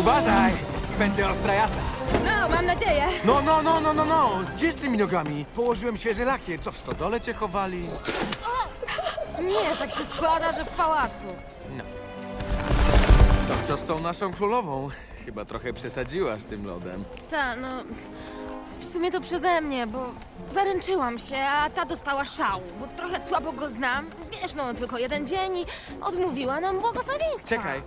Uważaj! Będzie ostra jazda. No, mam nadzieję. No, no, no, no, no, no! Gdzie z tymi nogami? Położyłem świeży lakier. Co, w stodole cię chowali? Nie, tak się składa, że w pałacu. No. To co z tą naszą królową? Chyba trochę przesadziła z tym lodem. Ta, no... W sumie to przeze mnie, bo zaręczyłam się, a ta dostała szału, bo trochę słabo go znam. Wiesz, no, tylko jeden dzień i odmówiła nam błogosławieństwa. Czekaj.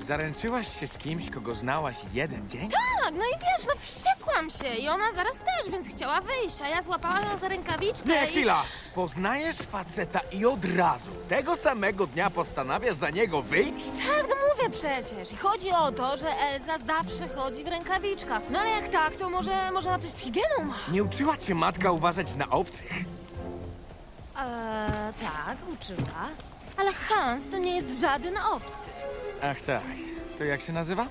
Zaręczyłaś się z kimś, kogo znałaś jeden dzień? Tak, no i wiesz, no wściekłam się i ona zaraz też, więc chciała wyjść, a ja złapałam ją za rękawiczkę Nie, i... chwila! Poznajesz faceta i od razu, tego samego dnia postanawiasz za niego wyjść? Tak, no mówię przecież. I chodzi o to, że Elza zawsze chodzi w rękawiczkach. No ale jak tak, to może, może na coś z higieną ma? Nie uczyła cię matka uważać na obcych? Eee, tak, uczyła. Ale Hans to nie jest żaden obcy. Ach tak. To jak się nazywa?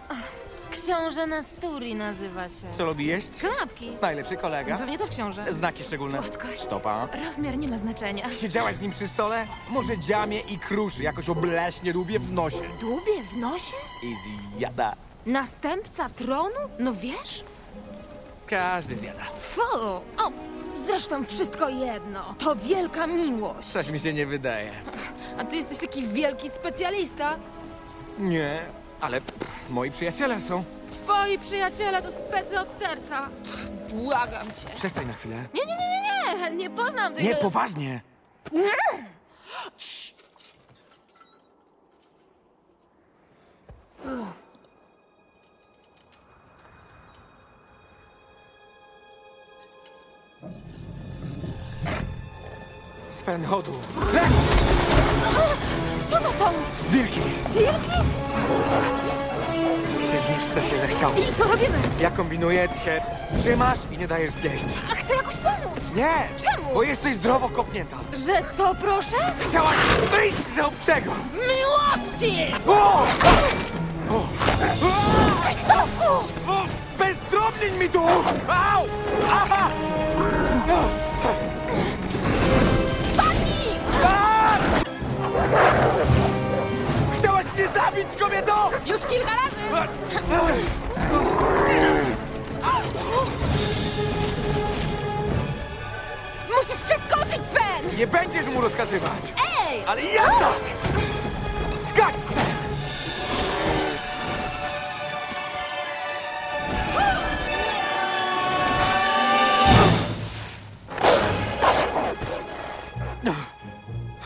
Książę Nasturi nazywa się. Co lubi jeść? Kanapki. Najlepszy kolega. Pewnie też książę. Znaki szczególne. Słodkość. Stopa. Rozmiar nie ma znaczenia. Siedziałaś z nim przy stole? Może dziamie i kruszy, jakoś obleśnie dubie w nosie. Dubie w nosie? I zjada. Następca tronu? No wiesz? Każdy zjada. Fu! O, zresztą wszystko jedno. To wielka miłość. Coś mi się nie wydaje. A ty jesteś taki wielki specjalista. Nie, ale pff, moi przyjaciele są. Twoi przyjaciele to specy od serca. Pff, Błagam cię. Przestań na chwilę. Nie, nie, nie, nie, nie, nie poznam tego. Nie, poważnie. Sven, chodu. Co to są? Wilki! Wilki? Księżniczce się zechciało. I co robimy? Ja kombinuję, ty się trzymasz i nie dajesz zjeść. A chcę jakoś pomóc. Nie! Czemu? Bo jesteś zdrowo kopnięta. Że co, proszę? Chciałaś wyjść z obcego! Z miłości! O! Krzysztofku! o! Bezdrobnień mi tu! Au! Aha! Zabić, kobieto! Już kilka razy! Musisz przeskoczyć, Sven! Nie będziesz mu rozkazywać! Ej! Ale ja tak! Skacz! Sven!